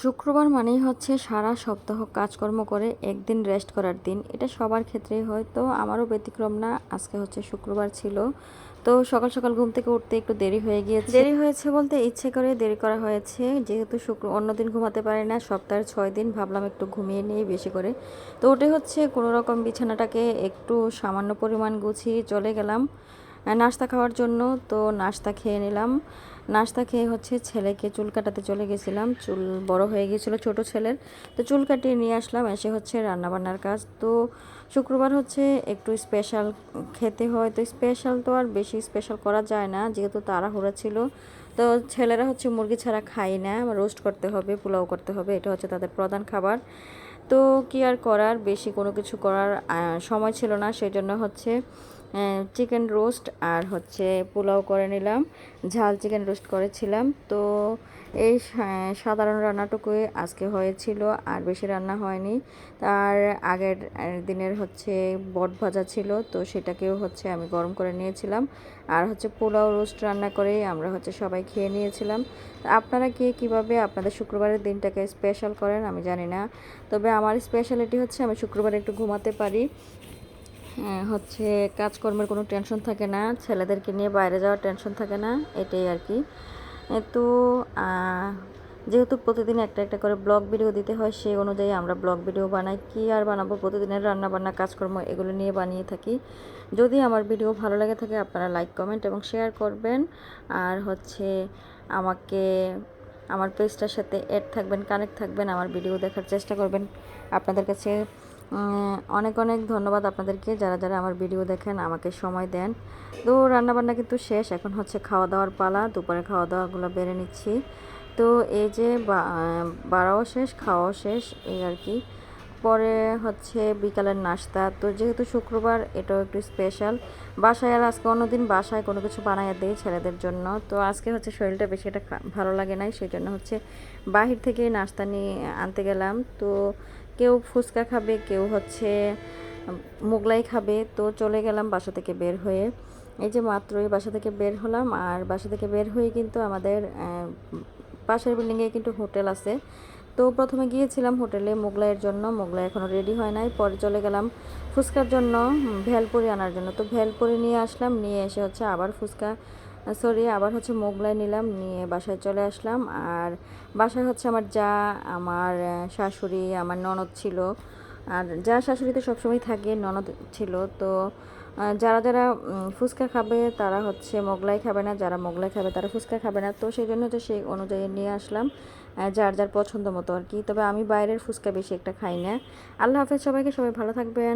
শুক্রবার মানেই হচ্ছে সারা সপ্তাহ কাজকর্ম করে একদিন রেস্ট করার দিন। এটা সবার ক্ষেত্রেই হয়। তো আমারও ব্যতিক্রম না, আজকে হচ্ছে শুক্রবার ছিল। তো সকাল সকাল ঘুম থেকে উঠতে একটু দেরি হয়ে গিয়েছে। দেরি হয়েছে বলতে ইচ্ছে করে দেরি করা হয়েছে। যেহেতু শুক্র অন্যদিন ঘুমাতে পারি না, সপ্তাহের ছয় দিন। ভাবলাম একটু ঘুমিয়ে নিই বেশি করে। তো ওটাই হচ্ছে কোনো রকম বিছানাটাকে একটু সামান্য পরিমাণ গুছিয়ে চলে গেলাম নাস্তা খাওয়ার জন্য। তো নাস্তা খেয়ে নিলাম। নাস্তা খেয়ে হচ্ছে ছেলেকে চুল কাটাতে চলে গেছিলাম। চুল বড় হয়ে গিয়েছিল ছোট ছেলের। তো চুল কাটিয়ে নিয়ে আসলাম, এসে হচ্ছে রান্নাবান্নার কাজ। তো শুক্রবার হচ্ছে একটু স্পেশাল খেতে হয়। তো স্পেশাল তো আর বেশি স্পেশাল করা যায় না, যেহেতু তাড়াহুড়া ছিল। তো ছেলেরা হচ্ছে মুরগি ছাড়া খায় না রোস্ট করতে হবে, পোলাও করতে হবে, এটা হচ্ছে তাদের প্রধান খাবার। তো কি আর করার? বেশি কোনো কিছু করার সময় ছিল না সেই জন্য হচ্ছে চিকেন রোস্ট আর হচ্ছে পোলাও করে নিলাম। ঝাল চিকেন রোস্ট করেছিলাম। তো এই সাধারণ রান্নাটুকুই আজকে হয়েছিল, আর বেশি রান্না হয়নি। তার আগের দিনের হচ্ছে বট ভাজা ছিল, তো সেটাকেও হচ্ছে আমি গরম করে নিয়েছিলাম। আর হচ্ছে পোলাও রোস্ট রান্না করেই আমরা হচ্ছে সবাই খেয়ে নিয়েছিলাম। আপনারা কে কীভাবে আপনাদের শুক্রবারের দিনটাকে স্পেশাল করেন আমি জানি না। তবে আমার স্পেশালিটি হচ্ছে আমি শুক্রবার একটু ঘুমাতে পারি। হচ্ছে কাজকর্মের কোনো টেনশন থাকে না, ছেলেদেরকে নিয়ে বাইরে যাওয়ার টেনশন থাকে না, এটাই আর কি। তো যেহেতু প্রতিদিন একটা একটা করে ব্লগ ভিডিও দিতে হয় সেই অনুযায়ী আমরা ব্লগ ভিডিও বানাই। কি আর বানাবো? প্রতিদিনের রান্না বান্না কাজকর্ম এগুলো নিয়ে বানিয়ে থাকি। যদি আমার ভিডিও ভালো লাগে থাকে, আপনারা লাইক কমেন্ট এবং শেয়ার করবেন। আর হচ্ছে আমাকে, আমার পেজটার সাথে অ্যাড থাকবেন কানেক্ট থাকবেন, আমার ভিডিও দেখার চেষ্টা করবেন। আপনাদের কাছে অনেক অনেক ধন্যবাদ আপনাদেরকে, যারা যারা আমার ভিডিও দেখেন, আমাকে সময় দেন। তো রান্নাবান্না কিন্তু শেষ, এখন হচ্ছে খাওয়া দাওয়ার পালা দুপুরে খাওয়া দাওয়াগুলো বেড়ে নিচ্ছি। তো এই যে বাড়াও শেষ, খাওয়াও শেষ, এই আর কি। পরে হচ্ছে বিকালের নাস্তা তো যেহেতু শুক্রবার, এটাও একটু স্পেশাল বাসায় আর আজকে অন্যদিন বাসায় কোনো কিছু বানাইয়া দেয় ছেলেদের জন্য। তো আজকে হচ্ছে শরীরটা বেশি এটা ভালো লাগে নাই সেই জন্য হচ্ছে বাহির থেকে নাস্তা নিয়ে আনতে গেলাম। তো কেউ ফুচকা খাবে, কেউ হচ্ছে মোগলাই খাবে। তো চলে গেলাম বাসা থেকে বের হয়ে। এই যে মাত্রই বাসা থেকে বের হলাম, আর বাসা থেকে বের হয়ে কিন্তু আমাদের পাশের বিল্ডিংয়ে কিন্তু হোটেল আছে। তো প্রথমে গিয়েছিলাম হোটেলে মোগলাইয়ের জন্য, মোগলাই এখনও রেডি হয় নাই। পরে চলে গেলাম ফুচকার জন্য ভেলপুরি আনার জন্য। তো ভেলপুরি নিয়ে আসলাম, নিয়ে এসে হচ্ছে আবার ফুচকা সরি আবার হচ্ছে মোগলাই নিলাম, নিয়ে বাসায় চলে আসলাম। আর বাসায় হচ্ছে আমার যা, আমার শাশুড়ি, আমার ননদ ছিল। আর যা শাশুড়ি তো সবসময় থাকে, ননদ ছিল। তো যারা যারা ফুচকা খাবে তারা হচ্ছে মোগলাই খাবে না, যারা মোগলাই খাবে তারা ফুচকা খাবে না। তো সেই জন্য হচ্ছে সেই অনুযায়ী নিয়ে আসলাম। যার যার পছন্দ মতো আর কি। তবে আমি বাইরের ফুচকা বেশি একটা খাই না। আল্লাহ হাফেজ, সবাইকে সবাই ভালো থাকবেন।